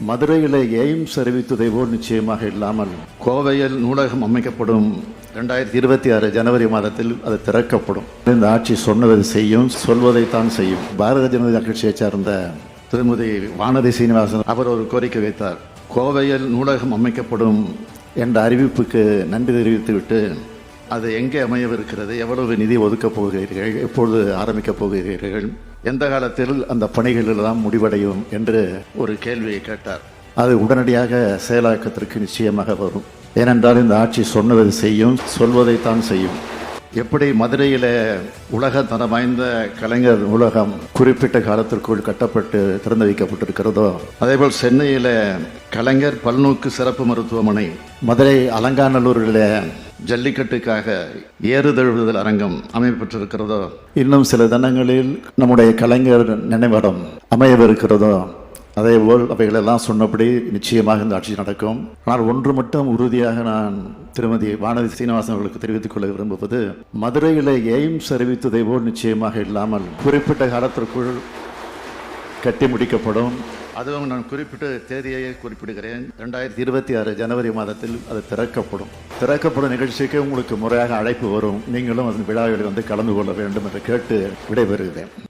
மதுரையில் எய்ம்ஸ் அறிவித்ததை போல் நிச்சயமாக இல்லாமல் கோவையில் நூலகம் அமைக்கப்படும் ரெண்டாயிரத்தி இருபத்தி ஆறு ஜனவரி மாதத்தில் அது திறக்கப்படும். இந்த ஆட்சி சொன்னதை செய்யும் சொல்வதைத்தான் செய்யும். பாரதிய ஜனதா கட்சியைச் சார்ந்த திருமதி வானதி சீனிவாசன் அவர் ஒரு கோரிக்கை வைத்தார். கோவையில் நூலகம் அமைக்கப்படும் என்ற அறிவிப்புக்கு நன்றி தெரிவித்துவிட்டு அது எங்கே அமையவிருக்கிறது எவ்வளவு நிதி ஒதுக்கப் போகிறீர்கள் எப்பொழுது ஆரம்பிக்கப் போகிறீர்கள் எந்த காலத்தில் அந்த பணிகளில் தான் முடிவடையும் என்று ஒரு கேள்வியை கேட்டார். அது உடனடியாக செயலாக்கத்திற்கு நிச்சயமாக வரும். ஏனென்றால் இந்த ஆட்சி சொன்னதை செய்யும் சொல்வதைத்தான் செய்யும். எப்படி மதுரையில் உலக தரம் வாய்ந்த கலைஞர் நூலகம் குறிப்பிட்ட காலத்திற்குள் கட்டப்பட்டு திறந்து வைக்கப்பட்டிருக்கிறதோ அதேபோல் சென்னையில் கலைஞர் பல்நோக்கு சிறப்பு மருத்துவமனை மதுரை அலங்காநல்லூரில் ஜல்லிக்கட்டுக்காக ஏறுதழுவுதல் அரங்கம் அமையப்பட்டிருக்கிறதோ? இன்னும் சில தினங்களில் நம்முடைய கலைஞர் நினைவிடம் அமையவிருக்கிறதோ? அதேபோல் அவைகளெல்லாம் சொன்னபடி நிச்சயமாக இந்த ஆட்சி நடக்கும். ஆனால் ஒன்று மட்டும் உறுதியாக நான் திருமதி வானதி சீனிவாசன் அவர்களுக்கு தெரிவித்துக் கொள்ள விரும்புவது மதுரையில் எய்ம்ஸ் அறிவித்ததை போல் நிச்சயமாக இல்லாமல் குறிப்பிட்ட காலத்திற்குள் கட்டி முடிக்கப்படும். அதுவும் நான் குறிப்பிட்ட தேதியை குறிப்பிடுகிறேன். ரெண்டாயிரத்தி இருபத்தி ஆறு ஜனவரி மாதத்தில் அது திறக்கப்படும். திறக்கப்படும் நிகழ்ச்சிக்கு உங்களுக்கு முறையாக அழைப்பு வரும். நீங்களும் அதன் விழாவில் வந்து கலந்து கொள்ள வேண்டும் என்று கேட்டு விடைபெறுகிறேன்.